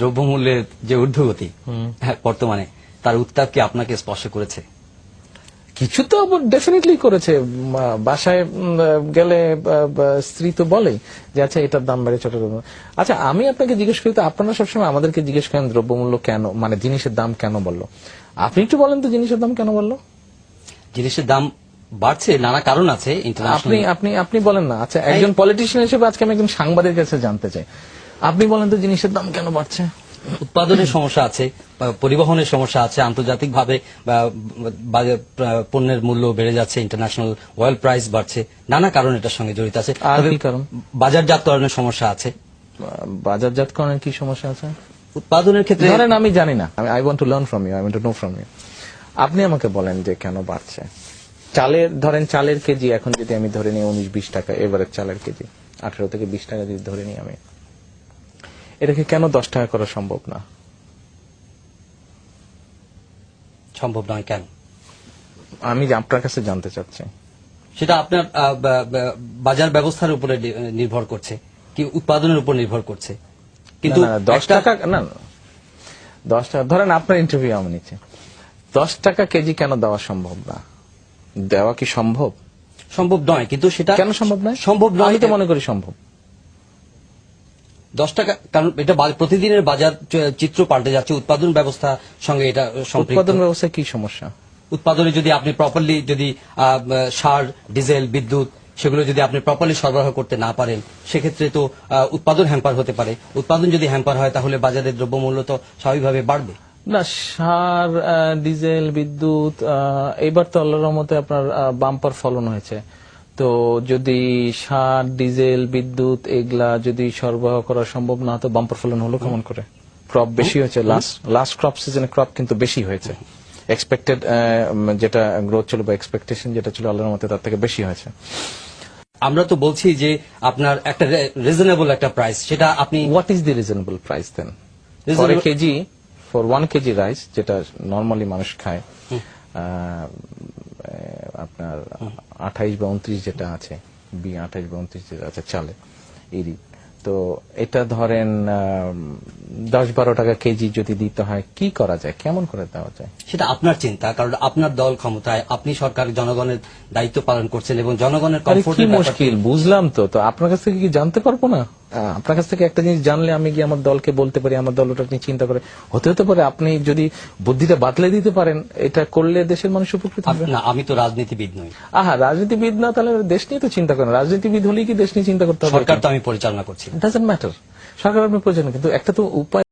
দ্রব্যমূল্যের যে ঊর্ধ্বগতি হ্যাঁ, বর্তমানে তার উত্তাপ কি আপনাকে স্পর্শ করেছে? কিছু তো ডেফিনেটলি করেছে। বাসায় গেলে স্ত্রী তো বলে যে আচ্ছা এটার দাম বেড়ে ছোট আচ্ছা আমি আপনাকে জিজ্ঞেস করি তো আপনারা সবসময় আমাদেরকে জিজ্ঞেস করেন দ্রব্যমূল্য কেন মানে জিনিসের দাম কেন বলল? আপনি একটু বলেন তো জিনিসের দাম কেন বলল? জিনিসের দাম বাড়ছে নানা কারণ আছে আপনি আপনি আপনি বলেন না। আচ্ছা একজন পলিটিশিয়ান হিসেবে আজকে আমি একজন সাংবাদিকের কাছে জানতে চাই। আপনি বলেন তো জিনিসের দাম কেন বাড়ছে? উৎপাদনের সমস্যা আছে পরিবহনের সমস্যা আছে আন্তর্জাতিক ভাবে পণ্যের মূল্য বেড়ে যাচ্ছে ইন্টারন্যাশনাল অয়েল প্রাইস বাড়ছে নানা কারণ এটার সঙ্গে জড়িত আছে। কারণ? বাজারজাতকরণের সমস্যা আছে। বাজারজাতকরণের কি সমস্যা আছে? উৎপাদনের ক্ষেত্রে ধরেন আমি জানি না। আমি I want to learn from you I want to know from you আপনি আমাকে বলেন যে কেন বাড়ছে? চালের ধরেন চালের কেজি এখন যদি আমি ধরে নিই উনিশ বিশ টাকা এবারের চালের কেজি আঠারো থেকে বিশ টাকা যদি ধরে নিই আমি এটাকে কেন দশ টাকা করা সম্ভব না? সম্ভব নয় কেন? আমি আপনার কাছে জানতে চাচ্ছি। সেটা আপনার বাজার ব্যবস্থার উপরে নির্ভর করছে কি উৎপাদনের উপর নির্ভর করছে। কিন্তু দশ টাকা না না দশ টাকা ধরেন আপনার ইন্টারভিউ আমি নিচ্ছি। দশ টাকা কেজি কেন দেওয়া সম্ভব না? দেওয়া কি সম্ভব? সম্ভব নয় কিন্তু সেটা কেন সম্ভব নয়? সম্ভব নয়। আমি তো মনে করি সম্ভব। দশ টাকা কারণ এটা প্রতিদিনের বাজার চিত্র পাল্টে যাচ্ছে উৎপাদন ব্যবস্থা সঙ্গে এটা উৎপাদন ব্যবস্থা কি সমস্যা? উৎপাদনে যদি আপনি প্রপারলি যদি সার ডিজেল বিদ্যুৎ সেগুলো যদি আপনি প্রপারলি সরবরাহ করতে না পারেন সেক্ষেত্রে তো উৎপাদন হ্যাম্পার হতে পারে। উৎপাদন যদি হ্যাম্পার হয় তাহলে বাজারের দ্রব্যমূল্য তো স্বাভাবিকভাবে বাড়বে। না সার ডিজেল বিদ্যুৎ আহ, এইবার তো আল্লাহর রহমতে আপনার বাম্পার ফলন হয়েছে। তো যদি সার ডিজেল বিদ্যুৎ এগুলা যদি সরবরাহ করা সম্ভব না তো বাম্পার ফলন হলো কেমন করে? ক্রপ বেশি হয়েছে লাস্ট লাস্ট ক্রপ সিজনে ক্রপ কিন্তু বেশি হয়েছে। এক্সপেক্টেড যেটা গ্রোথ ছিল বা এক্সপেকটেশন যেটা ছিল আল্লাহর মতে তার থেকে বেশি হয়েছে। আমরা তো বলছি যে আপনার একটা রিজনেবল একটা প্রাইস সেটা আপনি what is the reasonable price then for kg for one kg rice যেটা নর্মালি মানুষ খায় আঠাইশ বা উনত্রিশ যেটা আছে বি আঠাইশ বা উনত্রিশ যেটা আছে চালে ইরি তো এটা ধরেন দশ বারো টাকা কেজি যদি দিতে হয় কি করা যায়? কেমন করে দেওয়া যায়? সেটা আপনার চিন্তা কারণ আপনার দল ক্ষমতায় আপনি সরকার জনগণের দায়িত্ব পালন করছেন এবং জনগণের মুশকিল বুঝলাম তো। তো আপনার কাছ থেকে কি জানতে পারব না? আপনার কাছ থেকে একটা জিনিস জানলে আমি গিয়ে আমার দলকে বলতে পারি আমার দল ওটা নিয়ে চিন্তা করে। হতে হতে পারে আপনি যদি বুদ্ধিটা বাতলে দিতে পারেন এটা করলে দেশের মানুষ উপকৃত হবে। না আমি তো রাজনীতিবিদ নই। আহা রাজনীতিবিদ না তাহলে দেশ নিয়ে তো চিন্তা করেন। রাজনীতিবিদ হলেই কি দেশ নিয়ে চিন্তা করতে হবে? সরকার তো আমি পরিচালনা করছি। ডাজেন্ট ম্যাটার সরকার আপনি পরিচালনা কিন্তু একটা তো উপায়